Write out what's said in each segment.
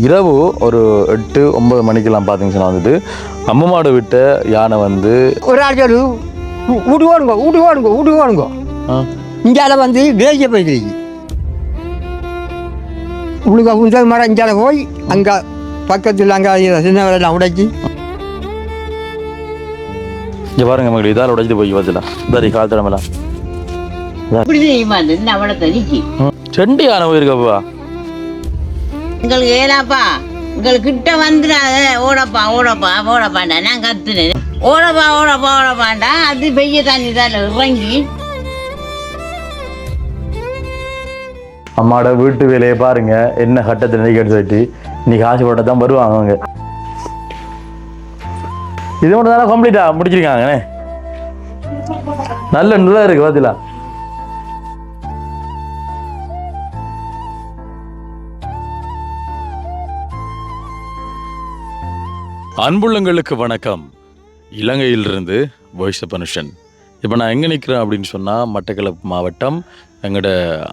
இரவு ஒரு எட்டு ஒன்பது மணிக்கெல்லாம் பார்த்தீங்கன்னா வந்துட்டு அம்மா மாடு விட்ட யானை வந்து ஒரு ஆள் சொல்லு "ஊ- வீட்டு ஓடுங்க வீட்டு ஓடுங்க வீட்டு ஓடுங்க ஆ, இங்கால வந்து வேலிய போயிருக்கு. உழுக உந்தல் மரம் இங்கால போய் அங்கே பக்கத்தில் அங்கே சின்ன வேலையெல்லாம் உடைச்சி. இங்க பாருங்க மகள் இதால் உடைச்சிட்டு போய் பார்த்துலாம் சரி கால் தடமெல்லாம் ரெண்டு யானை போயிருக்கப்பா. உங்களுக்கு ஏலாப்பா. உங்களுக்கு கிட்ட வந்துடாத. ஓடப்பா ஓடப்பா ஓடப்பாண்டா. நான் கத்துனேன். ஓடப்பா ஓடப்பா ஓடப்பாண்டா. அது பெய்ய தண்ணி தான் இறங்கி. அம்மாவோட வீட்டு வேலையை பாருங்க. என்ன கட்டத்தில் நிற்கிறது சொல்லிட்டு. இன்னைக்கு ஆசைப்பட்ட தான் வருவாங்க அவங்க. இது மட்டும் தானே கம்ப்ளீட்டா முடிச்சிருக்காங்கண்ணே. நல்ல நல்லா இருக்கு பார்த்தீங்களா அன்புள்ளங்களுக்கு வணக்கம். இலங்கையிலிருந்து வாய்ஸ் பனுஷன் இப்போ நான் எங்கே நிற்கிறேன் அப்படின்னு சொன்னால் மட்டக்களப்பு மாவட்டம் எங்களோட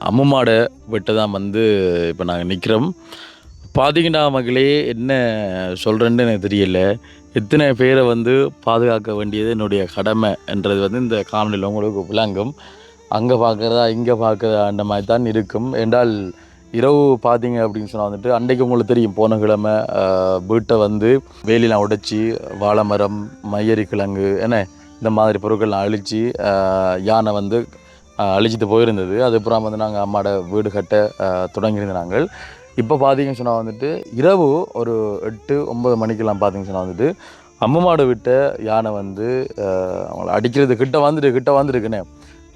அம்முமாடை விட்டு தான் வந்து இப்போ நாங்கள் நிற்கிறோம் பார்த்தீங்கன்னா மகளே என்ன சொல்கிறேன்னு எனக்கு தெரியல. எத்தனை பேரை வந்து பாதுகாக்க வேண்டியது என்னுடைய கடமை என்றது வந்து இந்த காணொலியில் உங்களுக்கு விளங்கும். அங்கே பார்க்குறதா இங்கே பார்க்குறதா அந்த மாதிரி தான் இருக்கும். என்றால் இரவு பார்த்தீங்க அப்படின்னு சொன்னால் வந்துட்டு அன்றைக்கு உங்களுக்கு தெரியும் போன கிழமை வீட்டை வந்து வேலிலாம் உடைச்சி வாழை மரம் மையரி கிழங்கு என்ன இந்த மாதிரி பொருட்கள்லாம் அழித்து யானை வந்து அழிச்சிட்டு போயிருந்தது. அதுக்கப்புறம் வந்து நாங்கள் அம்மாட வீடு கட்ட தொடங்கியிருந்த நாங்கள். இப்போ பார்த்தீங்கன்னு சொன்னால் வந்துட்டு இரவு ஒரு எட்டு ஒம்பது மணிக்கெல்லாம் பார்த்தீங்கன்னு சொன்னால் வந்துட்டு அம்மமாடு விட்ட யானை வந்து அவங்கள அடிக்கிறது கிட்ட வந்துட்டு கிட்ட வந்துருக்குண்ணே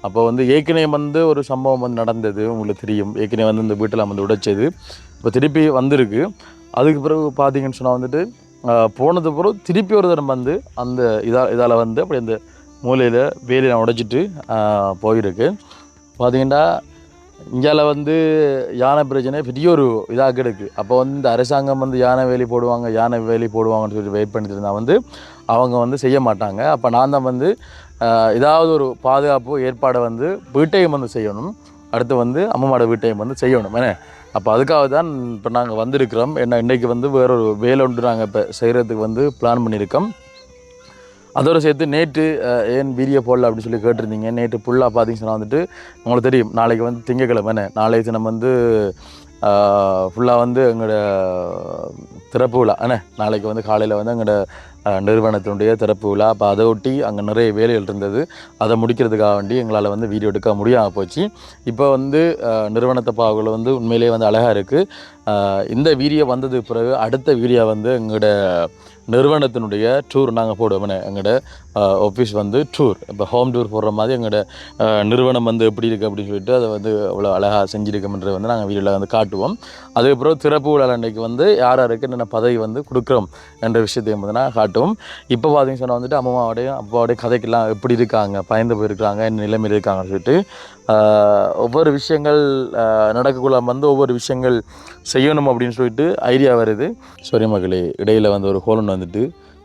அப்போ வந்து ஏற்கனவே வந்து ஒரு சம்பவம் வந்து நடந்தது உங்களுக்கு தெரியும். ஏற்கனவே வந்து இந்த வீட்டில் வந்து உடைச்சது. இப்போ திருப்பி வந்திருக்கு. அதுக்கு பிறகு பார்த்தீங்கன்னு சொன்னால் வந்துட்டு போனது பிறகு திருப்பி ஒரு தரம் வந்து அந்த இதாக இதால் வந்து அப்படி அந்த மூலையில் வேலியை உடைச்சிட்டு போயிருக்கு. பார்த்தீங்கன்னா இந்தியாவில் வந்து யானை பிரச்சனை பெரிய ஒரு இதாக கிடக்கு அப்போ வந்து இந்த அரசாங்கம் வந்து யானை வேலி போடுவாங்க யானை வேலி போடுவாங்கன்னு சொல்லி வெயிட் பண்ணிட்டு இருந்தால் வந்து அவங்க வந்து செய்ய மாட்டாங்க. அப்போ நான் தான் வந்து ஏதாவது ஒரு பாதுகாப்பு ஏற்பாடை வந்து வீட்டையும் வந்து செய்யணும். அடுத்து வந்து அம்மாவோட வீட்டையும் வந்து செய்யணும் ஏன்னா அப்போ அதுக்காக தான் இப்போ நாங்கள் வந்திருக்கிறோம். என்ன இன்றைக்கி வந்து வேறொரு வேலை ஒன்று நாங்கள் இப்போ செய்கிறதுக்கு வந்து பிளான் பண்ணியிருக்கோம். அதோடு சேர்த்து நேற்று ஏன் வீடியோ போடல அப்படின்னு சொல்லி கேட்டிருந்தீங்க. நேற்று ஃபுல்லாக பார்த்தீங்கன்னா வந்துட்டு உங்களுக்கு தெரியும். நாளைக்கு வந்து திங்கக்கிழமை என்ன? நாளைக்கு தினம் வந்து ஃபுல்லாக வந்து எங்களோட திறப்பு விழா அண்ணே நாளைக்கு வந்து காலையில் வந்து அங்கே நிறுவனத்தினுடைய திறப்பு விழா. அப்போ அதை ஒட்டி அங்கே நிறைய வேலைகள் இருந்தது. அதை முடிக்கிறதுக்காக வேண்டி எங்களால் வந்து வீடியோ எடுக்க முடியாமல் போச்சு. இப்போ வந்து நிறுவனத்தை பார்க்கல வந்து உண்மையிலேயே வந்து அழகாக இருக்குது இந்த வீடியோ வந்தது பிறகு அடுத்த வீடியோ வந்து எங்களோட நிறுவனத்தினுடைய டூர் நாங்கள் போடுவோம் எங்களோட ஆஃபீஸ் வந்து டூர் இப்போ ஹோம் டூர் போடுற மாதிரி எங்களோட நிறுவனம் வந்து எப்படி இருக்குது அப்படின்னு சொல்லிட்டு அதை வந்து அவ்வளோ அழகாக செஞ்சுருக்கோம்ன்றது வந்து நாங்கள் வீடியோவில் வந்து காட்டுவோம். அதுக்கப்புறம் திறப்பு விழா அன்றைக்கு வந்து யார் யாருக்கு என்னென்ன பதவி வந்து கொடுக்குறோம் என்ற விஷயத்தையும் வந்து நான் காட்டுவோம். இப்போ பார்த்தீங்கன்னு சொன்னால் வந்துட்டு அம்மாவோடையும் அப்பாவோடைய கதைக்கெல்லாம் எப்படி இருக்காங்க பயந்து போயிருக்காங்க என்ன நிலைமையில் இருக்காங்கன்னு சொல்லிட்டு ஒவ்வொரு விஷயங்கள் நடக்கக்குள்ள வந்து ஒவ்வொரு விஷயங்கள் செய்யணும் அப்படின்னு சொல்லிட்டு ஐடியா வருது. சரி மகளே இடையில் வந்து ஒரு ஹோலன் வந்துட்டு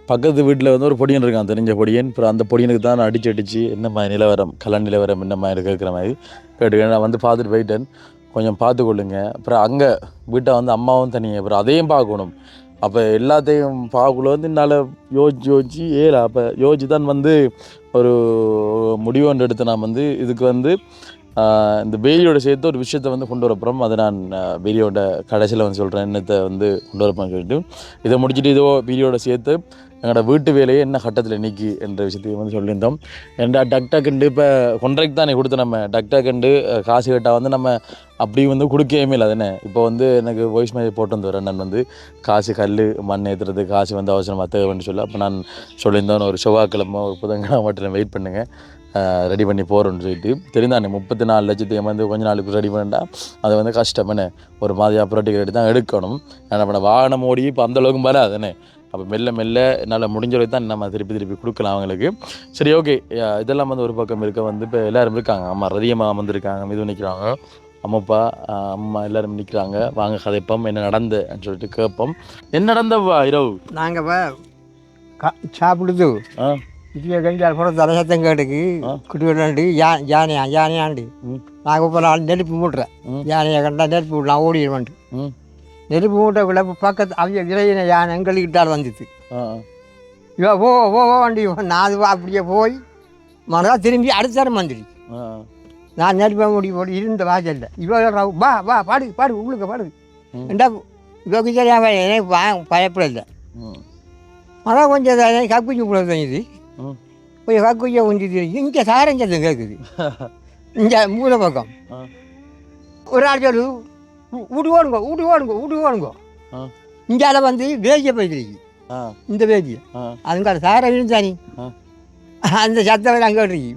பக்கத்து வீட்டில் வந்து ஒரு பொடியன் இருக்கான் தெரிஞ்ச பொடியன். அப்புறம் அந்த பொடியனுக்கு தான் நான் அடிச்சு அடித்து என்ன மாதிரி நிலவரம் கலன் நிலவரம் என்ன மாதிரி கேட்குற மாதிரி கேட்டு நான் வந்து பார்த்துட்டு போயிட்டேன். கொஞ்சம் பார்த்து கொள்ளுங்க. அப்புறம் அங்கே வீட்டை வந்து அம்மாவும் தனியாக அப்புறம் அதையும் பார்க்கணும். அப்போ எல்லாத்தையும் பார்க்கல வந்து என்னால் யோசிச்சு யோசிச்சு ஏல அப்போ யோசிச்சு தான் வந்து ஒரு முடிவு ஒன்று எடுத்து நான் வந்து இதுக்கு வந்து இந்த வேலியோட சேர்த்து ஒரு விஷயத்தை வந்து கொண்டு வரப்புறம் அதை நான் வீடியோட கடைசியில் வந்து சொல்கிறேன் என்னத்தை வந்து கொண்டு வரப்போன்னு சொல்லிட்டு இதை முடிச்சுட்டு இதோ வீடியோட சேர்த்து எங்களோட வீட்டு வேலையை என்ன கட்டத்தில் நிற்கி என்ற விஷயத்தையும் வந்து சொல்லியிருந்தோம். ஏன்டா டக்டக்குண்டு இப்போ கொன்றைக்கு தானே கொடுத்து நம்ம. டக்டக்குண்டு காசு கேட்டால் வந்து நம்ம அப்படி வந்து கொடுக்கவே இல்லை. அதுனே இப்போ வந்து எனக்கு வாய்ஸ் மேஜ் போட்டு வந்து அண்ணன் வந்து காசு கல் மண் ஏற்றுறது காசு வந்து அவசரமாக தேவைன்னு சொல்லி அப்போ நான் சொல்லியிருந்தேன். ஒரு செவ்வாய்க்கிழமை ஒரு புதன்கிழமை மட்டும் வெயிட் பண்ணுங்கள் ரெடி பண்ணி போகிறோன்னு சொல்லிட்டு. தெரிந்தானே முப்பத்தி நாலு லட்சத்தை வந்து கொஞ்ச நாளுக்கு ரெடி பண்ணிட்டா அது வந்து கஷ்டம். என்ன? ஒரு மாதிரியாக ப்ராக்டிக்கல் எடுத்து தான் எடுக்கணும். ஏன்னா நம்ம வாகனம் ஓடி இப்போ அந்தளவுக்கு அளவுக்கு அப்போ மெல்ல மெல்ல என்னால் முடிஞ்ச வரைக்கும் தான் நம்ம திருப்பி திருப்பி கொடுக்கலாம் அவங்களுக்கு. சரி ஓகே இதெல்லாம் வந்து ஒரு பக்கம் இருக்க வந்து இப்போ எல்லாரும் இருக்காங்க. அம்மா ரதியம்மா வந்திருக்காங்க மிது நிற்கிறாங்க அம்மாப்பா அம்மா எல்லாரும் நிற்கிறாங்க வாங்க கதைப்போம். என்ன நடந்தன்னு சொல்லிட்டு கேட்போம். என்ன நடந்தவா இரவு? நாங்கள் சாப்பிடுது. ஆ. இங்கே கஞ்சால் போகிற தலைசத்தம் கேட்டுக்கு. குட்டி விடாண்டு யா யானையா யானையாண்டு. நாங்கள் இப்போ நாலு நெருப்பு மூட்டுறேன். ம். யானையை கண்டா நெருப்பு விடலாம் ஓடிடுவான்ட்டு. நெருப்பு மூட்டை விளப்பு பக்கத்து அவங்க இளையின யானை எங்களுக்கிட்டால் வந்துச்சு இவ போ போ வண்டி நான் அது அப்படியே போய் மறுநா திரும்பி அடுத்த தரம் வந்துடுச்சு நான் நெருப்ப முடி போட்டு இருந்த வாசல்ல. இவ ரவு- வா வா பாடு பாடு உள்ளுக்க பாடு. ம். ஏண்டா இவக்கு தெரியாம எனக்கு பய பயப்படல. ம். மரம் கொஞ்சம் கக்குச்சி கூட ம். போய் கக்குச்சியை கொஞ்சம் இங்கே சாரஞ்சது கேட்குது இங்கே மூல பக்கம் ஒரு ஆள் சொல்லு வீட்டு ஓடுங்க வீட்டு ஓடுங்க வீட்டு ஓடுங்க இங்கால வந்து வேஜியை போயிருக்கு ஆ. இந்த வேஜியை ஆ. அதுங்கால சார இருந்தானி ஆ. அந்த சத்தம் அங்கே இருக்கு.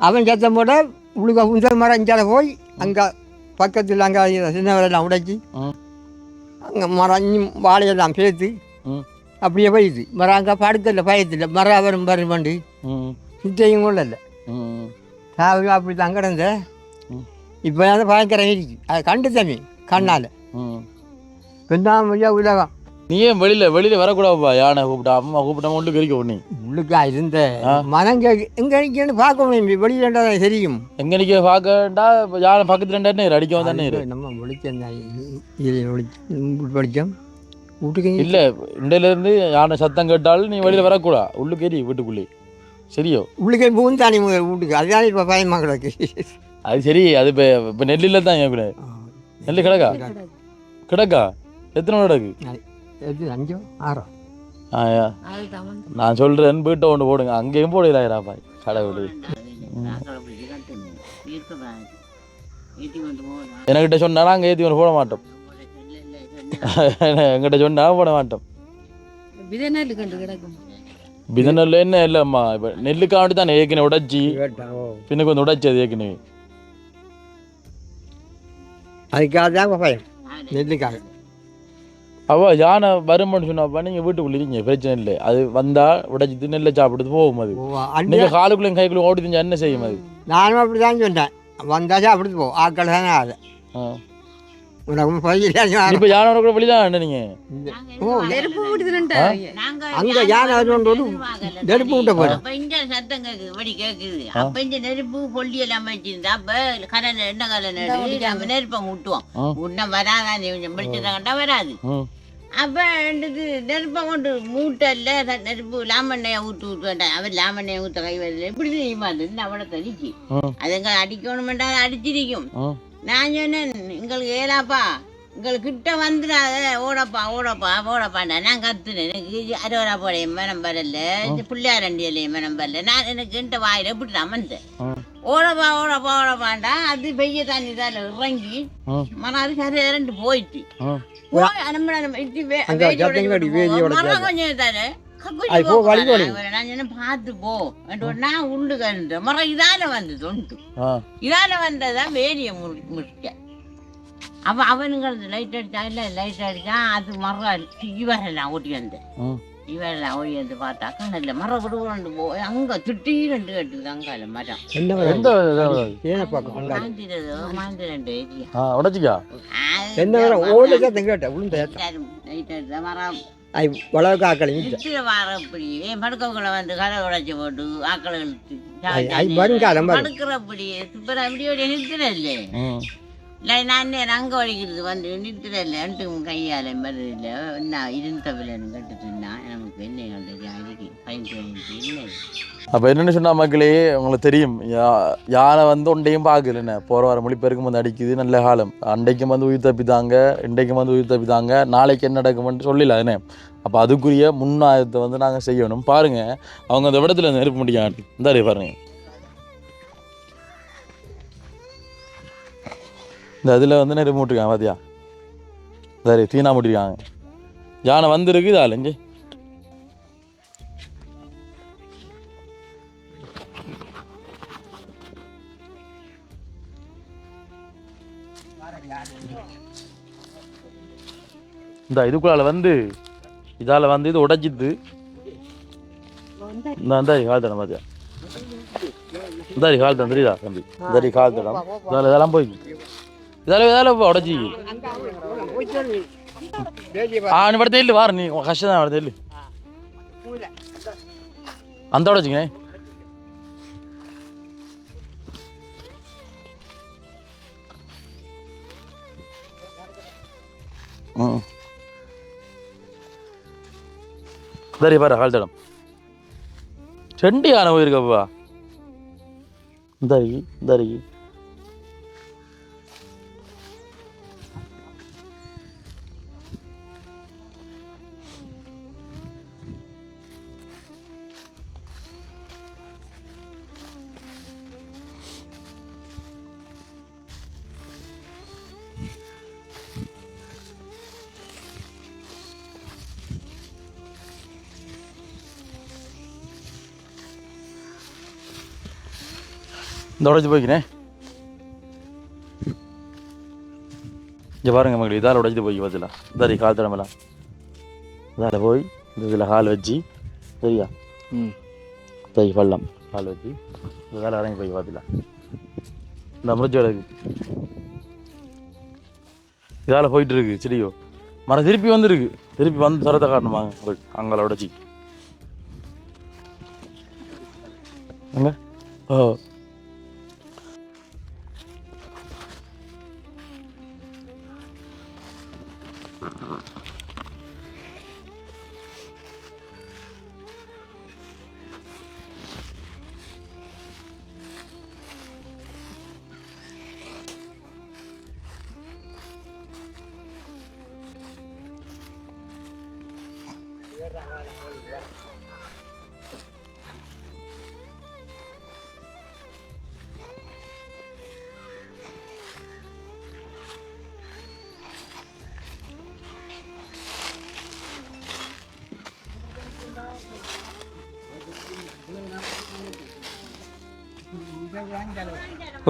அவன் சத்தம் போட உழுக உந்தல் மரம் இங்கால போய் அங்கே பக்கத்தில் அங்கே சின்னவரெல்லாம் உடைச்சி ம் அங்கே மரம் வாழையெல்லாம் சேர்த்து அப்படியே போயிடுது. மரம் அங்கே படுக்கல பயத்தில். மரம் வரும் வரும் பண்ணி ம். சுத்தையும் நான் அப்படி தான் கிடந்த. ம் இப்போ தான் பயங்கரம் இருக்கு அதை கண்டு தம்பி கண்ணால். பெண்ணாம உலகம். நீ ஏன் வெளியில வெளியில வரக்கூடாதுப்பா யானை கூப்பிட்டா அம்மா கூப்பிட்டா மட்டும் கறிக்க உடனே. உள்ளுக்கா இருந்த மனம் கேக்கு எங்கே நிற்கன்னு பார்க்கணும் வெளியிலண்டா தான் தெரியும். எங்க நிக்க பார்க்கண்டா யானை பக்கத்துல ரெண்டு அடிக்க வந்தானே நம்ம ஒழிச்சோம் இதில் ஒழிச்சு படித்தோம் வீட்டுக்கு இல்ல இண்டையில இருந்து யானை சத்தம் கேட்டாலும் நீ வெளியில வரக்கூடா. உள்ளுக்கு எரி வீட்டுக்குள்ளே. சரியோ? உள்ளுக்கே பூந்தானி வீட்டுக்கு. அதுதான் இப்போ பயமாக கிடக்கு. அது சரி அது இப்போ இப்போ நெல்லில் தான் என் கூட நெல் கிடக்கா? கிடக்கா? எத்தனை கிடக்கு? அஞ்சோ ஆறோ. ஆ யா. நான் சொல்றேன் வீட்டை ஒன்று போடுங்க. அங்கேயும் போடலாயிரா பாய் கடவுள். என்கிட்ட சொன்னா நாங்கள் ஏற்றி ஒன்று போட மாட்டோம். என்கிட்ட சொன்னா போட மாட்டோம். விதை நெல் கண்டு கிடக்கும் இது நெல் என்ன இல்லைம்மா? இப்போ நெல்லுக்காண்டி தான் ஏற்கனவே உடைச்சி. பின்னுக்கு வந்து உடைச்சது ஏற்கனவே. அதுக்காக தான் பயம் நெல்லுக்காக அவ யானை வரும்னு சொன்னாப்பா நீங்கள் வீட்டுக்குள்ள இருக்கீங்க பிரச்சனை இல்லை. அது வந்தா உடைச்சிட்டு நெல்லை சாப்பிட்டு போகும் அது. நீங்கள் காலுக்குள்ளேயும் கைக்குள்ளே ஓடி தெரிஞ்சா என்ன செய்யும் அது. நானும் அப்படி தான் சொன்னேன். வந்தாச்சும் அப்படி போ. ஆக்கள் தானே அது. ஆ. உனக்கு பயிர் இப்போ யானை கூட வெளிதான் நீங்க? ஓ நெருப்பு விடுதுன்ட்டா அங்க யானை அது ஒன்று ஒரு நெருப்பு விட்ட போறேன் அப்ப இங்க சத்தம் கேக்குது வடி கேக்குது. அப்ப இந்த நெருப்பு பொல்லி எல்லாம் வச்சிருந்தா அப்ப கடல் என்ன கடல் நம்ம நெருப்பை விட்டுவோம் ஆ. உன்ன வராதான் கொஞ்சம் வெளிச்சத்தை கண்டா வராது அப்ப நெருப்பை கொண்டு மூட்டல்ல த- நெருப்பு லாமண்ணையை ஊட்டு வேண்டாம். அவர் லாமண்ணையை ஊத்த கை வரல இப்படி தெரியுமா அது தனிக்கு ம் அதுங்க அடிக்கணுமெண்டா அடிச்சிருக்கும். நான் சொன்னேன் எங்களுக்கு ஏலாப்பா எங்களுக்கு கிட்ட வந்துடாத ஓடப்பா ஓடப்பா ஓடப்பாண்டா நான் கத்துனேன். எனக்கு அரோரா போடைய மனம் வரல இந்த பிள்ளையாரண்டியிலையும் மனம் வரல. நான் எனக்கு என்கிட்ட வாயில எப்படி அமர்ந்தேன்? ஓடப்பா ஓடப்பா ஓடப்பாண்டா அது பெய்ய தண்ணி தான் இறங்கி மரம் கரை இரண்டு போயிட்டு. நம்ம. கொஞ்சம் தானே போ, வழி சொன்னேன் பார்த்து போ. நான் உண்டு மரம் இதால வந்து தொண்டு ஆ. இதால வந்ததான் வேலியை முடி முடிக்க அப்போ அவனுங்க லைட் அடிச்சா இல்லை லைட் அடிச்சா அது மரம் இவரெல்லாம் ஓட்டி வந்தேன். இவரெல்லாம் ஓடி வந்து பார்த்தா கண்ணில் மரம் விடுவோண்டு போய் அங்கே திட்டீரெண்டு கட்டுது அங்கால மரம். என்ன எந்த மாந்திரதோ மாந்திரண்டு ஏரியா. ஆ உடைச்சிக்கா? என்ன மரம். அது வளவுக்கு ஆக்கள் என் படுக்கவுக்குள்ள வந்து கரை உடைச்சி போட்டு ஆக்களை வருங்காலம் வரும். படுக்கிறப்படி சூப்பரா இப்படி நிறுத்தின இல்லை நான் நேரம் அங்கே வலிக்கிறது? வந்து நிறுத்தின இல்லை கையால் மாதிரி இல்லை. என்ன இருந்த விலன்னு கட்டுட்டுன்னா நமக்கு என்ன கண்டது அதுக்கு இல்லை அப்போ என்னென்னு சொன்னால் மக்களே உங்களுக்கு தெரியும். யானை வந்து ஒன்றையும் பார்க்கல என்ன? போகிற வர மொழிபெயர்க்கும் வந்து அடிக்குது நல்ல காலம். அன்றைக்கும் வந்து உயிர் தப்பித்தாங்க இன்றைக்கும் வந்து உயிர் தப்பித்தாங்க நாளைக்கு என்ன நடக்கும்னு சொல்லல அதுனே அப்போ அதுக்குரிய முன்னாயத்தை வந்து நாங்கள் செய்யணும். பாருங்கள் அவங்க அந்த இடத்துல நெருப்பு முடியாது இந்த பாருங்கள் இந்த அதில் வந்து நெருப்பு முட்டிருக்காங்க பாத்தியா? சரி தீனா மூட்டிருக்காங்க. யானை வந்துருக்கு இது இங்கே இந்த இதுக்குள்ளால வந்து இதால வந்து இது உடைச்சிது இந்த இந்த கால் தடம் பாத்தியா? இந்த கால் தடம் தெரியுதா தம்பி? இந்த கால் தடம் இதால இதெல்லாம் போய் இதால இதால உடச்சி ஆ நீ படத்தை இல்லை வார நீ உன் கஷ்டம் தான் படத்தை இல்லை அந்த உடச்சிங்க ம் சரி பாரு கால் தடம் ரெண்டு யானை போயிருக்கப்பா இந்த அருகி இந்த அருகி இந்த உடச்சி போய்க்கிறேன் இங்கே பாருங்க மகளி இதால் உடைச்சிட்டு போய் பார்த்துல இதாரி கால் தடமெல்லாம் இதால் போய் இந்த இதில் கால் வச்சு சரியா? ம். தை பள்ளம் கால் வச்சு இதால் இறங்கி போய் பார்த்துல இந்த முடிச்சு கிடக்கு இதால் போயிட்டு இருக்கு செடியோ மரம் திருப்பி வந்துருக்கு. திருப்பி வந்து தரத்தை காட்டணுமா அங்கே உடச்சி. அங்க? ஓ.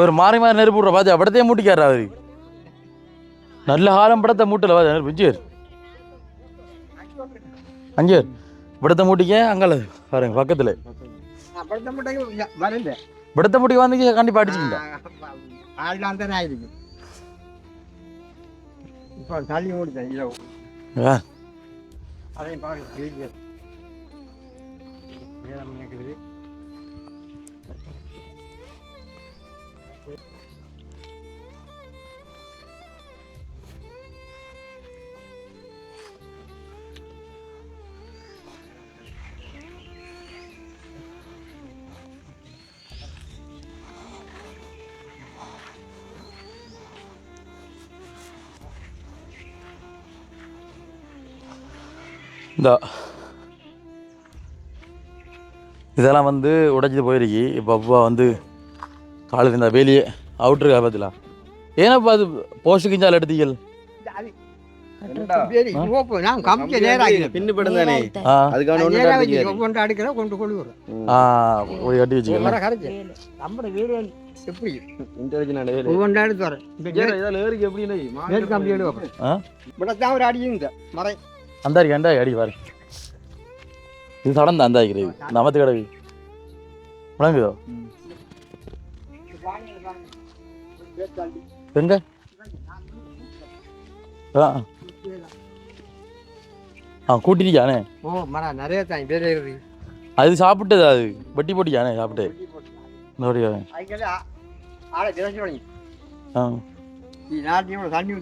ஒரு மாறி மாறி நெருப்பு விட்ற பாத்து படத்தையே மூட்டிக்காரா அவரு. நல்ல காலம் படத்தை மூட்டல பாத்து நெருப்பு. விஜயர் அஞ்சர் படத்தை மூட்டிக்க அங்கால பாருங்க பக்கத்துல. படத்தை மூட்டிக்க வந்து கண்டிப்பா அடிச்சுக்கிட்ட இப்போ தள்ளி ஓடுதேன் இரவு அதையும் பாருங்க இந்த. இதெல்லாம் வந்து உடைச்சிட்டு போயிருக்கு. இப்போ அப்பா வந்து காலையில் இந்த வேலையே அவுட்ருக்கா பார்த்துல ஏன்னாப்பா அது போஸ்ட் கிஞ்சால் எடுத்தீங்கள் எப்படி? இப்படித்தான் ஒரு அடி இந்த பாரு. இது சடந்த அந்த இருக்கிறது நமத்து கிடக்கு விளங்குதோ எங்க? ஆ ஆ. கூட்டிருக்கானே ஓ மரம் நிறைய தான் இருக்கு. அது சாப்பிட்டது அது? வெட்டி போட்டிக்கானே சாப்பிட்டு? அதுக்கெல்லாம் ஆ- ஆளை திறச்சு பண்ணி ஆ. நீ நாட்டையும் தண்ணி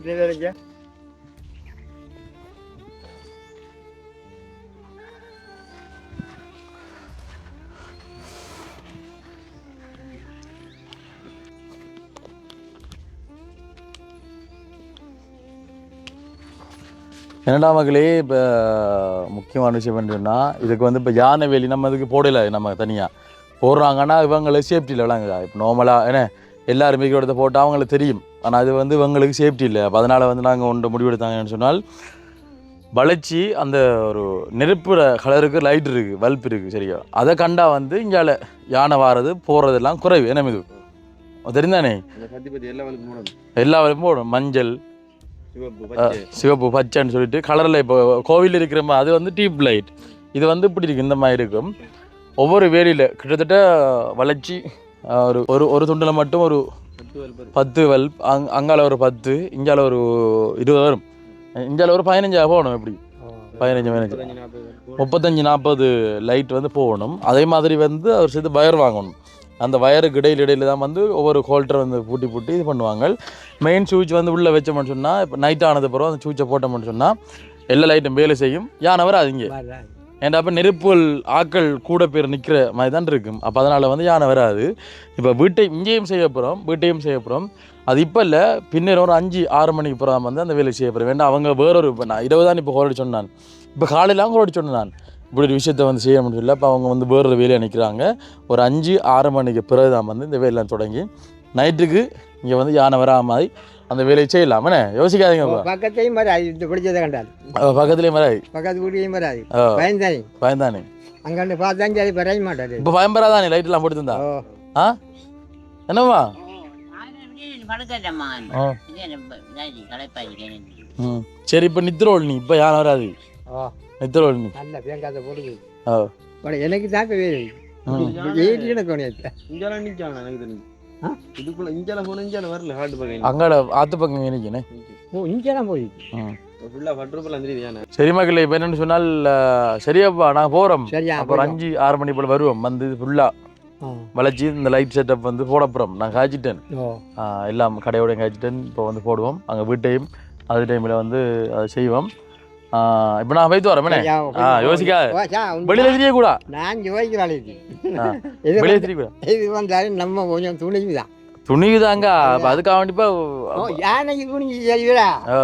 என்னடா மகளே இப்போ முக்கியமான விஷயம் என்னன்னா இதுக்கு வந்து இப்போ யானை வேலி நம்ம இதுக்கு போடலை நம்ம தனியாக போடுறாங்கன்னா இவங்களை சேஃப்டியில் விளாங்குதா? இப்போ நார்மலாக என்ன எல்லாருமே கொடுத்த போட்டால் அவங்களுக்கு தெரியும். ஆனால் அது வந்து இவங்களுக்கு சேஃப்டி இல்லை. அப்போ அதனால் வந்து நாங்கள் ஒன்று முடிவெடுத்தாங்கன்னு சொன்னால் வளைச்சி அந்த ஒரு நெருப்புற கலருக்கு லைட் இருக்குது பல்ப் இருக்குது சரியா? அதை கண்டா வந்து இங்கால யானை வாரது போகிறதெல்லாம் குறைவு. என்ன இது தெரிந்தானே? எல்லா வரைக்கும் போடும் மஞ்சள் சிவப்பு, பச்சைன்னு சொல்லிட்டு கலரில் இப்போ கோவில் இருக்கிற மாதிரி அது வந்து டீப் லைட். இது வந்து இப்படி இருக்கு இந்த மாதிரி இருக்கும். ஒவ்வொரு வேலியில் கிட்டத்தட்ட வளைச்சி ஒரு ஒரு ஒரு துண்டில் மட்டும் ஒரு பத்து வல் அங் அங்கால ஒரு பத்து இங்கால ஒரு இருபது வரும். இங்கால ஒரு பதினஞ்சா போகணும் எப்படி? பதினஞ்சு பதினஞ்சு. முப்பத்தஞ்சு, நாற்பது முப்பத்தஞ்சு நாற்பது லைட் வந்து போகணும். அதே மாதிரி வந்து அவர் சேர்த்து பயர் வாங்கணும். அந்த வயருக்கு இடையில இடையில தான் வந்து ஒவ்வொரு ஹோல்டர் வந்து பூட்டி பூட்டி இது பண்ணுவாங்க. மெயின் சுவிட்ச் வந்து உள்ளே வச்சோம்னு சொன்னால் இப்போ நைட் ஆனது பிறகு அந்த சுவிட்சை போட்டோம்னு சொன்னால் எல்லா லைட்டும் வேலை செய்யும். யானை வராதிங்க வராது. ஏன்டா அப்போ நெருப்புகள் ஆக்கள் கூட பேர் நிற்கிற மாதிரி தான் இருக்கும். அப்போ அதனால் வந்து யானை வராது. இப்போ வீட்டை இங்கேயும் செய்ய போகிறோம் வீட்டையும் செய்ய போகிறோம் அது இப்போ இல்லை பின்னர் ஒரு அஞ்சு ஆறு மணிக்கு பிறகு வந்து அந்த வேலை செய்ய போகிறேன் வேண்டாம் அவங்க வேறொரு இப்போ நான் இரவு தான் இப்போ ஹோரடி சொன்னான் இப்போ காலையிலாம் ஹோரடி சொன்னேன் நான். இப்படி ஒரு விஷயத்தை வந்து செய்ய முடியல. இப்போ அவங்க வந்து வேறொரு வேலையை நிற்கிறாங்க ஒரு அஞ்சு ஆறு மணிக்கு பிறகு தான் வந்து இந்த வேலையெல்லாம் தொடங்கி நைட்டுக்கு இங்கே வந்து யானை வரா மாதிரி அந்த வேலையை செய்யலாம். என்ன? யோசிக்காதீங்கப்பா பக்கத்தையும் வராது. இந்த பிடிச்சதை கண்டால் பக்கத்துலேயே வராது. பக்கத்து வீட்டையும் வராது. பயந்தானே? பயந்தானே? அங்கே பார்த்தாங்க அது வரைய மாட்டாரு. இப்போ பயம்பராதானே லைட்டெல்லாம் போட்டு தந்தா? ஓ. ஆ? என்னம்மா? சரி இப்போ நித்திரோல் நீ இப்போ யாரும் வராது. பேங்காத பொழுது ஓ பட் எனக்கு தான் இப்போ வேறு ம். ஏறி எனக்கு தோணியாச்சு இங்கெல்லாம் நிக்காங்க எனக்கு தெரிஞ்சு. ஆ? இதுக்குள்ள இங்கெல்லாம் போன இங்கே வரல ஹார்ட் பக்கம் அங்காட ஆத்து பக்கம் நினைக்கிறேன் ஓ இங்கெல்லாம் போய் ம் ஃபுல்லாக பட்ரூபெல்லாம் தெரியுது யானை சரி மக்களே இப்போ என்னன்னு சொன்னால் சரியாப்பா நான் போகிறோம் அப்புறம் அஞ்சு ஆறு மணி போல் வருவோம். வந்து ஃபுல்லாக. வளைச்சி இந்த லைட் செட்டப் வந்து போட போகிறோம் நான் காய்ச்சிட்டேன். எல்லாம் கடையோடையும் காய்ச்சிட்டேன். இப்போ வந்து போடுவோம். அங்கே வீட்டையும் அது டைமில் வந்து அதை செய்வோம். இப்போ நான் வைத்து வரேன் யோசிக்காத. வெளியில் தெரியக்கூடா நான் யோசிக்கிறாள் இது ஆ, இது வெளியே வந்து- தெரியக்கூடா இது வந்தாலும் நம்ம கொஞ்சம் துணிவு தான் துணிவுதாங்க அப்ப அதுக்காக வேண்டிப்பா யானைக்கு துணிஞ்சு சரிவிடா ஓ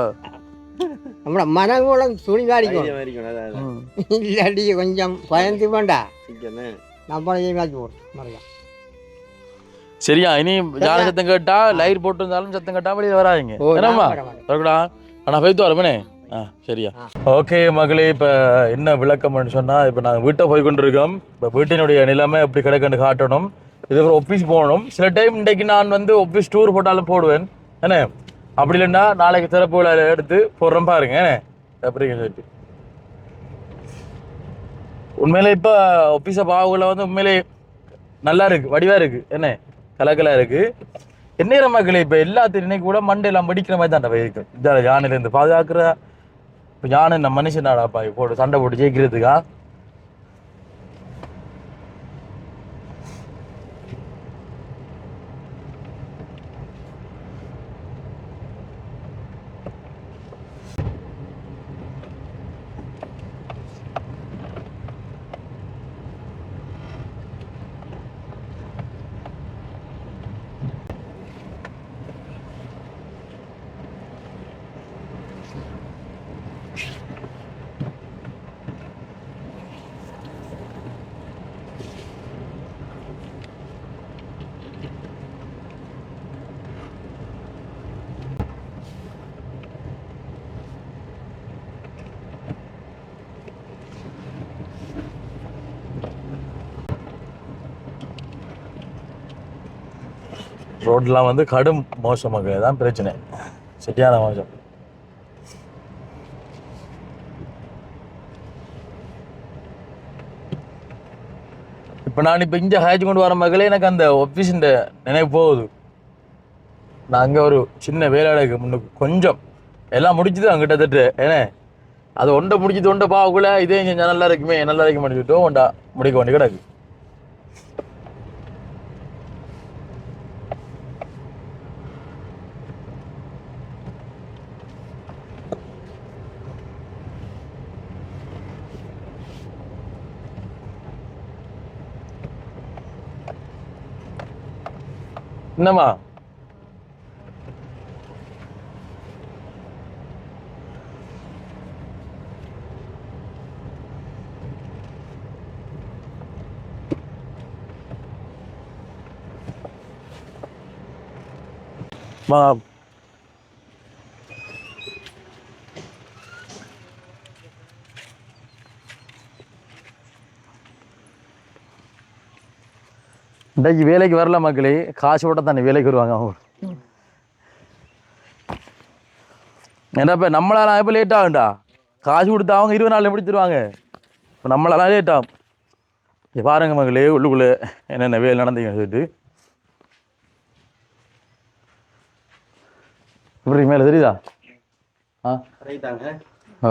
நம்மளோட மனமூலம் துணிவாடிக்கும். இல்லாட்டி கொஞ்சம் பயந்து வேண்டா நம்மள ஏமாத்தி போடும் மறக்கலாம் சரியா இனி ஜான சத்தம் கேட்டா லைட் போட்டிருந்தாலும் சத்தம் கேட்டா வெளியே வராதீங்க என்னம்மா நான். வரக்கூடா ஆனால் போய்த்து வரமனே ஆ சரியா. ஓகே மகளே இப்போ என்ன விளக்கம்னு சொன்னால் இப்போ நாங்கள் வீட்டை போய் கொண்டிருக்கோம் இப்போ வீட்டினுடைய நிலைமை எப்படி கிடக்குன்னு காட்டணும். இது ஒரு ஆஃபீஸ் போகணும். சில டைம் இன்றைக்கு நான் வந்து ஆஃபீஸ் டூர் போட்டாலும் போடுவேன். என்ன? அப்படி இல்லைன்னா நாளைக்கு திறப்பு விழால எடுத்து போடுறேன் பாருங்க. என்ன? அப்படிங்க சொல்லிட்டு. உண்மையிலே இப்போ ஆஃபீஸை பாவங்களை வந்து உண்மையிலே நல்லா இருக்கு. வடிவா இருக்கு. என்ன? கலக்கலா இருக்கு. என்ன மக்களே இப்போ எல்லாத்தையும் இன்னைக்கு கூட மண்டையெல்லாம் படிக்கிற மாதிரி தான் இருக்கு இந்த யானையிலேருந்து பாதுகாக்கிற இப்போ யானை இந்த மனுஷனாடாப்பா இப்போ சண்டை போட்டு ஜெயிக்கிறதுக்கா ரோட்லாம் வந்து கடும் மோசமாக தான் பிரச்சனை. சரியான மோசம். இப்போ நான் இப்போ இங்கே ஹாய்ச்சி கொண்டு வர மகளே எனக்கு அந்த ஒஃபீஸின் நினைவு போகுது. நான் அங்கே ஒரு சின்ன வேலையாளுக்கு முன்னுக்கு கொஞ்சம் எல்லாம் முடிச்சுது அங்கிட்ட தட்டு. ஏனே அது ஒண்டை முடிச்சுது ஒண்டை பாவக்குள்ள இதே நல்லா இருக்குமே நல்லா இருக்குமே சொல்லிட்டு ஒண்டா முடிக்க வேண்டி கிடக்கு. என்னம்மா மா இன்றைக்கு வேலைக்கு வரல மக்களே காசு போட்டால் தானே வேலைக்கு வருவாங்க அவங்க. என்னப்பா நம்மளால இப்போ லேட் ஆகும்டா? காசு கொடுத்தா அவங்க இருபது நாள் முடிச்சிருவாங்க இப்போ நம்மளால லேட் ஆகும். இங்க பாருங்க மகளே உள்ளுக்குள்ளே என்னென்ன வேலை நடந்தீங்கன்னு சொல்லிட்டு. இப்படி மேலே தெரியுதா? ஆ? ஓ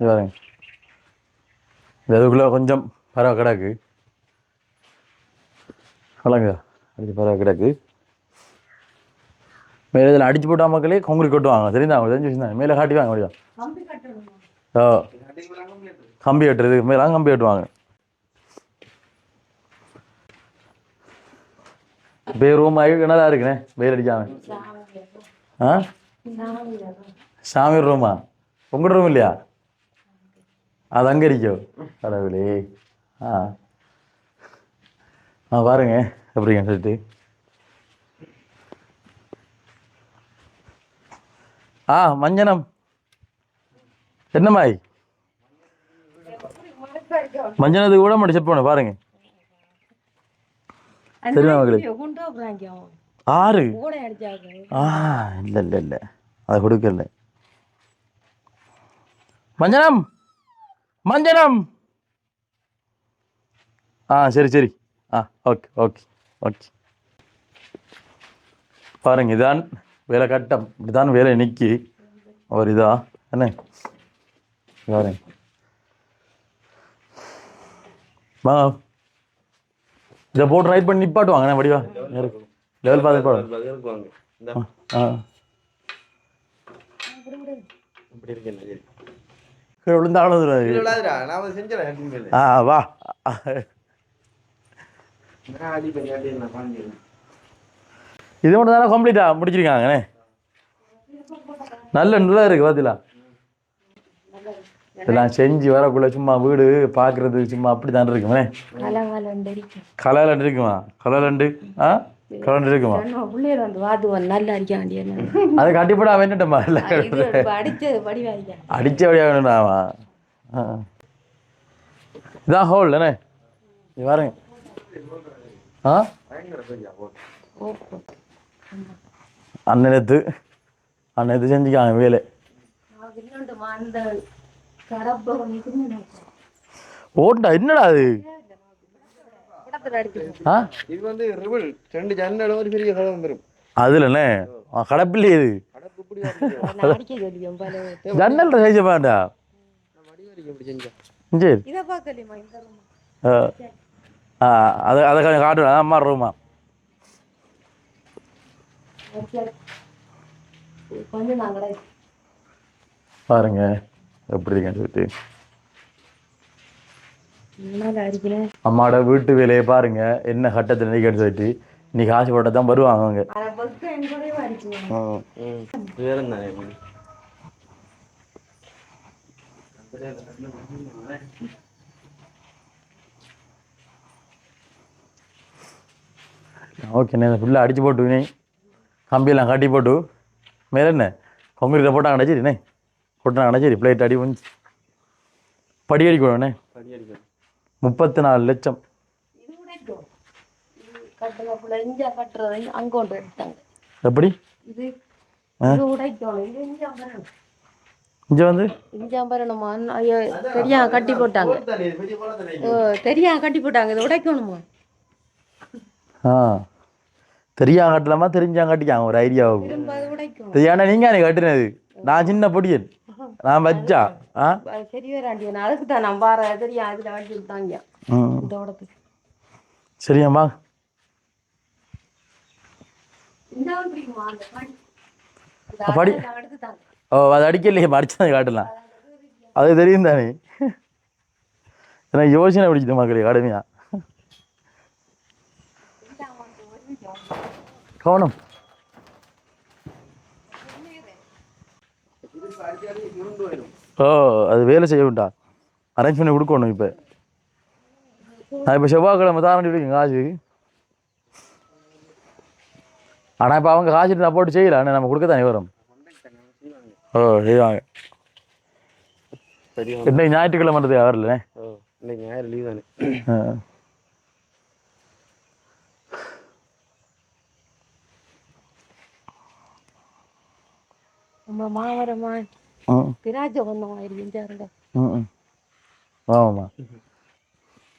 பாருங்க. இது அதுக்குள்ளே கொஞ்சம் பரவ கிடக்கு. வழங்க அடிச்சு பரவ கிடக்கு. மேலே இதில் அடிச்சு போட்டா மக்களே கொங்குரி கொட்டுவாங்க. தெரியுதா அவங்க தெரிஞ்சு வச்சுருந்தாங்க மேலே காட்டிவாங்க முடியும் ஓ கம்பி கட்டுறது. மேலே கம்பி கட்டுவாங்க. இப்போ ரூம் ஆகி நல்லா இருக்குண்ணே வெயில் அடிக்காம. ஆ? சாமி ரூமா உங்களோட ரூம் இல்லையா? அது அங்கே இருக்கோ? கடவுளே. ஆ. ஆ பாருங்க எப்படிங்க சொல்லிட்டு. ஆ மஞ்சனம். என்னம்மாய் மஞ்சனத்துக்கு கூட மட்டும் செட் பண்ணு பாருங்க போறாங்க அவன். ஆறு? ஆ இல்லை இல்லை இல்லை. அதை கொடுக்கல. மஞ்சனம்! மஞ்சனம்! ஆ சரி சரி. ஆ ஓகே ஓகே ஓகே. பாருங்க இதான் வேலை கட்டம் இப்படிதான் வேலை நிக்கி ஒரு இதா? என்ன பாருங்க. வா இதை போட்டு ரைட் பண்ணி நிப்பாட்டுவாங்க என்ன வடிவா. லெவல் பார்த்து பாடு இருக்குவாங்க இந்த. ஆ இப்படி இருக்கேன் விழுந்தாலும் வந்துடாது. இல்ல, இது மட்டும் தானே கம்ப்ளீட்டா முடிச்சிருக்காங்கண்ணே. நல்ல நல்லா இருக்கு பார்த்தீங்களா இதெல்லாம் செஞ்சு வரக்குள்ள சும்மா வீடு பார்க்கறது சும்மா அப்படி தான் இருக்குமே கலலண்டு இருக்குமா? கலலண்டு ஆ? கலண்டு இருக்குமா? அதை கட்டிப்பட வேண்டுட்டமா இல்லை அடிச்ச வழியாக வேணும்டாமா ஆ. இதான் ஹோல் தானே பாருங்க. அண்ணனத்து அண்ணனத்து செஞ்சுக்காங்க வேலை. ஓட்டா என்னடா அது? அதுலண்ணே கடப்பில்லையே இது. ஜன்னல் செய்ய வேண்டா நான் வடி வரைக்கும் இப்படி செஞ்சேன் சரி அதை அதை கொஞ்சம் காட்டுவேன் அம்மா ரூமா. கொஞ்சம் நாங்களே. பாருங்க எப்படி இருக்கேன்னு சொல்லிட்டு. அம்மாவோட வீட்டு வேலையை பாருங்க என்ன கட்டத்தில் நினைக்கிறேன்னு சொல்லிட்டு. இன்னைக்கு ஆசைப்பட்ட தான் வருவாங்க அவங்க வேற ஓகேண்ணே ஃபுல்லாக அடிச்சு போட்டு கம்பியெல்லாம் கட்டி போட்டு மேலே என்ன? கொங்கிரியில் போட்டாங்க அடைச்சிருண்ணே போட்டாங்க அடைச்சிரு பிளேட் அடி வந்து படி அடிக்கணுண்ணே படி அடிக்கணும் முப்பத்தி நாலு லட்சம். எப்படி? வந்து ஐயோ தெரியா கட்டி போட்டாங்க ஓ, தெரியா கட்டி போட்டாங்க இதை உடைக்கணுமா ஆ. தெரியா கட்டலாமா தெரிஞ்சா கட்டிக்காங்க ஒரு ஐடியாவுக்கு திரும்ப தெரியாண்டா நீங்கள் அன்னைக்கு கட்டினது. நான் சின்ன பொடியன். நான் வச்சா ஆ? ம். சரியாம்மா. படி ஓ அது அடிக்கலையே அடிச்சதை காட்டலாம். அது தெரியும் தானே. எனக்கு யோசனை பிடிச்சது மக்களே கடுமையா? கவனம். ஓ அது வேலை செய்ய வேண்டா அரேஞ்ச் பண்ணி கொடுக்கணும் இப்போ. நான் இப்போ செவ்வாய்க்கிழமை தாரண்டி விடுங்க காசு ஆனால் இப்போ அவங்க காசு இருந்தால் போட்டு செய்யல. ஆனால் நம்ம கொடுக்க தானே வரும். ஓ செய்வாங்க. இன்னைக்கு ஞாயிற்றுக்கிழமை வரல இன்னைக்கு ஞாயிறு லீவ் தானே. ம் ஆமாம்மா.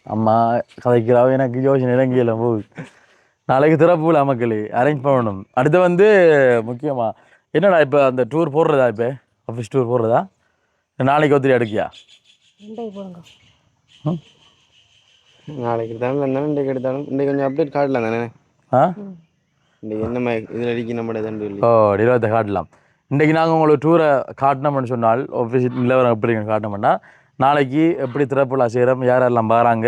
அம்மா கதைக்கிறாவ எனக்கு யோசனை இலங்கையில் போகுது. நாளைக்கு திறப்பு விழா மக்களே அரேஞ்ச் பண்ணணும். அடுத்து வந்து முக்கியமா என்னடா இப்போ அந்த டூர் போடுறதா இப்போ? ஆஃபீஸ் டூர் போடுறதா? நாளைக்கு ஒத்திரி எடுக்கியா? நாளைக்கு எடுத்தாலும் இருந்தாலும் இன்றைக்கு எடுத்தாலும் இன்றைக்கு கொஞ்சம் அப்டேட் காட்டலாம் தானே? ஆ? இன்றைக்கு என்ன மாதிரி இதில் அடிக்க நம்ம ஓ நிலவரத்தை காட்டலாம். இன்றைக்கி நாங்கள் உங்களுக்கு டூரை காட்டினோம்னு சொன்னால் ஆஃபீஸ் நிலவரம் எப்படி காட்டினோம்னா நாளைக்கு எப்படி திறப்புலா செய்கிறோம் யாரெல்லாம் வராங்க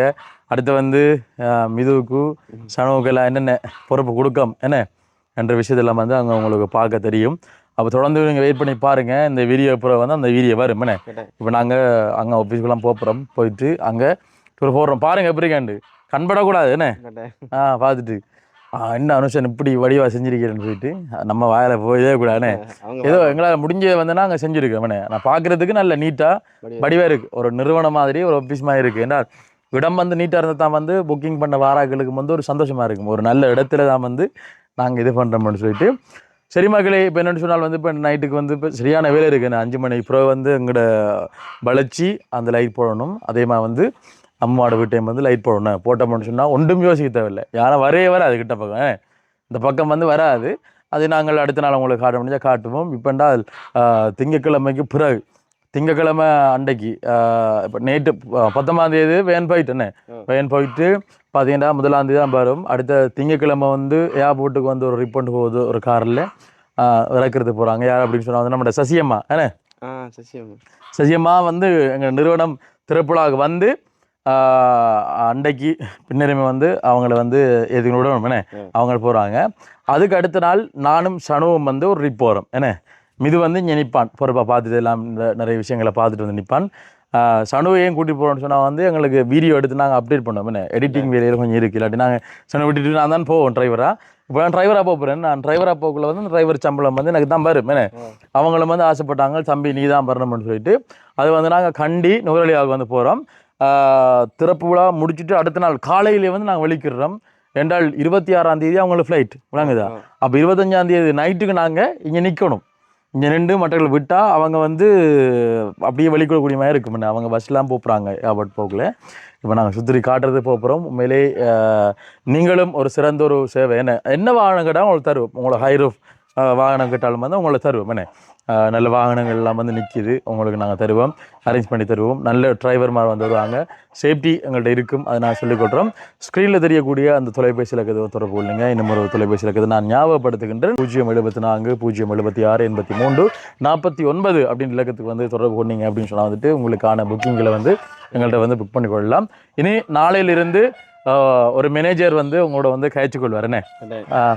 அடுத்து வந்து மிதுவுக்கு சனவுக்கெல்லாம் என்னென்ன பொறுப்பு கொடுக்கும் என்ன என்ற விஷயத்தெல்லாம் வந்து அங்கே உங்களுக்கு பார்க்க தெரியும். அப்போ தொடர்ந்து நீங்கள் வெயிட் பண்ணி பாருங்கள் இந்த வீடியோ அப்புறம் வந்து அந்த வீடியோ வரும் என்ன? இப்போ நாங்கள் அங்கே ஆஃபீஸ்க்குலாம் போகிறோம் போயிட்டு அங்கே டூர் போடுறோம் பாருங்கள் எப்படி காண்டு. கண்படக்கூடாது என்ன? ஆ பார்த்துட்டு. என்ன அனுஷன் இப்படி வடிவா செஞ்சிருக்கிறேன்னு சொல்லிட்டு நம்ம வாயில போயதே அவங்க ஏதோ எங்களால் முடிஞ்சதை வந்து நாங்கள் செஞ்சுருக்கோம் அவனே நான் பார்க்குறதுக்கு நல்ல நீட்டாக வடிவா- வடிவாக இருக்குது ஒரு நிறுவனம் மாதிரி ஒரு ஆஃபீஸ் மாதிரி இருக்குது ஏன்னா இடம் வந்து நீட்டாக இருந்தால் தான் வந்து புக்கிங் பண்ண வாராக்களுக்கு வந்து ஒரு சந்தோஷமாக இருக்கும். ஒரு நல்ல இடத்துல தான் வந்து நாங்கள் இது பண்ணுறோம்னு சொல்லிட்டு. சரி மக்களே இப்போ என்னென்னு சொன்னால் வந்து இப்போ நைட்டுக்கு வந்து இப்போ சரியான வேலை இருக்குது நான் அஞ்சு மணி இப்போ வந்து எங்களோட வளைச்சி அந்த லைட் போடணும். அதே மாதிரி வந்து அம்மாவோட வீட்டையும் வந்து லைட் போடணும். போட்டோம்னு சொன்னால் ஒன்றும் யோசிக்க தேவையில்லை. யாரும் வரவே வராது கிட்ட பக்கம்? இந்த பக்கம் வந்து வராது. அது நாங்கள் அடுத்த நாள் உங்களுக்கு காட்ட முடிஞ்சா காட்டுவோம். இப்போண்டா திங்கக்கிழமைக்கு பிறகு திங்கக்கிழமை அன்றைக்கு இப்போ நேற்று பத்தொம்பதாம் தேதி வேன் போயிட்டு என்ன? வேன் போயிட்டு பார்த்தீங்கன்னா முதலாம் தேதி தான் வரும். அடுத்த திங்கக்கிழமை வந்து ஏர்போர்ட்டுக்கு வந்து ஒரு ரிப்போர்ட் போகுது ஒரு காரில் இறக்குறது போகிறாங்க யார் அப்படின்னு சொன்னா வந்து நம்மளோட சசியம்மா. என்ன? ஆ சசியம் சசியம்மா வந்து எங்கள் நிறுவனம் திறப்புலாவுக்கு வந்து அன்றைக்கு பின்னரிமை வந்து அவங்கள வந்து எதுக்கு விடணும் என்ன அவங்க போகிறாங்க அதுக்கு அடுத்த நாள் நானும் சனுவும் வந்து ஒரு ட்ரிப் போகிறோம் என்ன மிது வந்து இங்கே நிற்பான் பொறுப்பாக பார்த்துட்டு எல்லாம் நிறைய விஷயங்களை பார்த்துட்டு வந்து நிற்பான் சனுவையும் கூட்டி போகிறோம்னு சொன்னால் வந்து எங்களுக்கு வீடியோ எடுத்து நாங்கள் அப்டேட் பண்ணோம் என்ன எடிட்டிங் வேலையில் கொஞ்சம் இருக்குது இல்லாட்டி நாங்கள் சனு விட்டுட்டு நான் தான் போவோம் டிரைவராக இப்போ நான் டிரைவராக போகிறேன் நான் டிரைவராக போக்குள்ள வந்து டிரைவர் சம்பளம் வந்து எனக்கு தான் வரும். என்ன அவங்களும் வந்து ஆசைப்பட்டாங்க தம்பி நீ தான் வரணும்னு சொல்லிட்டு. அது வந்து நாங்கள் கண்டி நுகரலியாவுக்கு வந்து போகிறோம் திறப்பு விழா முடிச்சுட்டு அடுத்த நாள் காலையிலே வந்து நாங்கள் வெளிக்கிடுறோம். என்றால் இருபத்தி ஆறாம் தேதி அவங்களுக்கு ஃப்ளைட் விளங்குதா? அப்போ இருபத்தஞ்சாம் தேதி நைட்டுக்கு நாங்கள் இங்கே நிற்கணும் இங்கே நின்று மற்றவர்கள் விட்டால் அவங்க வந்து அப்படியே வெளிக்கூடக்கூடிய மாதிரி இருக்கும். அவங்க பஸ்லாம் போகிறாங்க ஏர்போர்ட் போகல இப்போ நாங்கள் சுற்றி காட்டுறது போகிறோம் உண்மையிலே நீங்களும் ஒரு சிறந்த ஒரு சேவை. என்ன என்ன வாகனம் கேட்டால் உங்களுக்கு தருவோம். உங்களை ஹைரூஃப் வாகனம் கேட்டாலும் வந்து உங்களை தருவோம். என்ன நல்ல வாகனங்கள் எல்லாம் வந்து நிற்கிது உங்களுக்கு நாங்கள் தருவோம். அரேஞ்ச் பண்ணி தருவோம். நல்ல டிரைவர்மார் வந்து வருவாங்க. சேஃப்டி எங்கள்கிட்ட இருக்கும். அதை நான் சொல்லிக் கொடுறோம் ஸ்க்ரீனில் தெரியக்கூடிய அந்த தொலைபேசி இலக்கத்தை தொடர்பு இல்லைங்க இன்னும் ஒரு தொலைபேசி இலக்கத்தை நான் ஞாபகப்படுத்துகின்றேன். பூஜ்ஜியம் எழுபத்தி நான்கு பூஜ்ஜியம் எழுபத்தி ஆறு எண்பத்தி மூன்று நாற்பத்தி ஒன்பது அப்படின்னு இலக்கத்துக்கு வந்து தொடர்பு கொண்டீங்க அப்படின்னு சொன்னால் வந்துட்டு உங்களுக்கான புக்கிங்களை வந்து எங்கள்கிட்ட வந்து புக் பண்ணி கொள்ளலாம். இனி நாளையிலிருந்து ஒரு மேனேஜர் வந்து உங்களோட வந்து கழிச்சு கொள்வார் என்ன?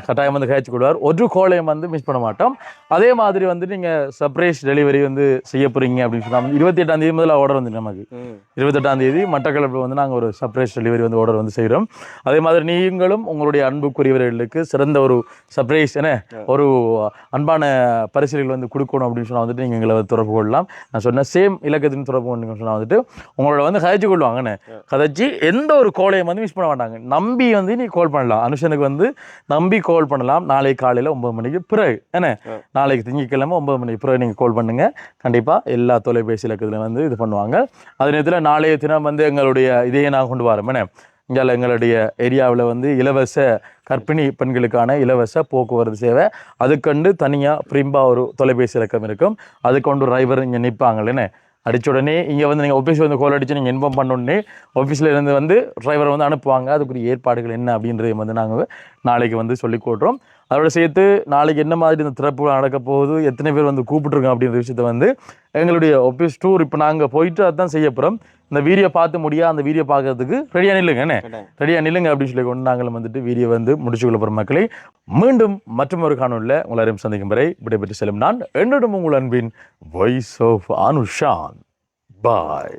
கட்டாயம் வந்து கழிச்சு கொள்வார். ஒரு கோலையும் வந்து மிஸ் பண்ண மாட்டோம். அதே மாதிரி வந்து நீங்கள் சர்ப்ரைஸ் டெலிவரி வந்து செய்ய போகிறீங்க அப்படின்னு சொன்னால் இருபத்தி எட்டாம் தேதி முதல்ல ஆர்டர் வந்து நமக்கு. இருபத்தெட்டாம் தேதி மட்டக்களப்பில் வந்து நாங்கள் ஒரு சர்ப்ரைஸ் டெலிவரி வந்து ஆர்டர் வந்து செய்கிறோம் அதே மாதிரி நீங்களும் உங்களுடைய அன்புக்குரியவர்களுக்கு சிறந்த ஒரு சர்ப்ரைஸ் என ஒரு அன்பான பரிசுகள் வந்து கொடுக்கணும் அப்படின்னு சொன்னால் வந்துட்டு நீங்கள் எங்களை தொடர்பு கொள்ளலாம். நான் சொன்ன சேம் இலக்கத்தின் தொடர்பு கொண்டு சொன்னால் வந்துட்டு உங்களோட வந்து கதைச்சு கொள்வாங்கண்ணே கதைச்சி எந்த ஒரு கோலையும் வந்து மிஸ் பண்ண மாட்டாங்க. நம்பி வந்து நீ கால் பண்ணலாம். அனுஷனுக்கு வந்து நம்பி கால் பண்ணலாம். நாளைக்கு காலையில் ஒன்பது மணிக்கு பிறகு. என்ன? நாளைக்கு திங்கட்கிழமை ஒன்பது மணிக்கு பிறகு நீங்கள் கால் பண்ணுங்க. கண்டிப்பாக எல்லா தொலைபேசி இலக்கத்துலையும் வந்து இது பண்ணுவாங்க. அதே நேரத்தில் நாளைய தினம் வந்து எங்களுடைய இதையே நான் கொண்டு வரேன். என்ன? இங்கே எங்களுடைய ஏரியாவில் வந்து இலவச கர்ப்பிணி பெண்களுக்கான இலவச போக்குவரத்து சேவை. அதுக்கண்டு தனியாக பிரிம்பா ஒரு தொலைபேசி இலக்கம் இருக்கும். அதுக்கொண்டு டிரைவர் இங்கே நிற்பாங்களேன்னு அடித்த உடனே இங்கே வந்து நீங்கள் ஆஃபீஸ் வந்து கோல் அடித்து நீங்கள் இன்ஃபார்ம் பண்ண உடனே ஆஃபீஸில் இருந்து வந்து டிரைவரை வந்து அனுப்புவாங்க. அதுக்குரிய ஏற்பாடுகள் என்ன அப்படின்றதையும் வந்து நாங்கள் நாளைக்கு வந்து சொல்லி கொடுறோம் அதோட சேர்த்து நாளைக்கு என்ன மாதிரி இந்த திறப்பு நடக்க போகுது எத்தனை பேர் வந்து கூப்பிட்டுருக்கோம் அப்படின்ற விஷயத்த வந்து எங்களுடைய ஆஃபீஸ் டூர் இப்போ நாங்கள் போயிட்டு அதான் செய்ய போகிறோம் இந்த வீடியோ பார்த்து முடியா அந்த வீடியோ பார்க்கறதுக்கு ரெடியாக நில்லுங்க என்ன. ரெடியாக நில்லுங்க. அப்படின்னு சொல்லி கொண்டு நாங்களும் வந்துட்டு வீடியோ வந்து முடிச்சு கொள்ள போகிற மக்களை. மீண்டும் மற்றும் ஒரு காணொலியில் உங்களை சந்திக்கும் வரை விடைபெற்று செல்லும் நான் என்னிடம் உங்கள் அன்பின் வாய்ஸ் ஆஃப் அனுஷான். பாய்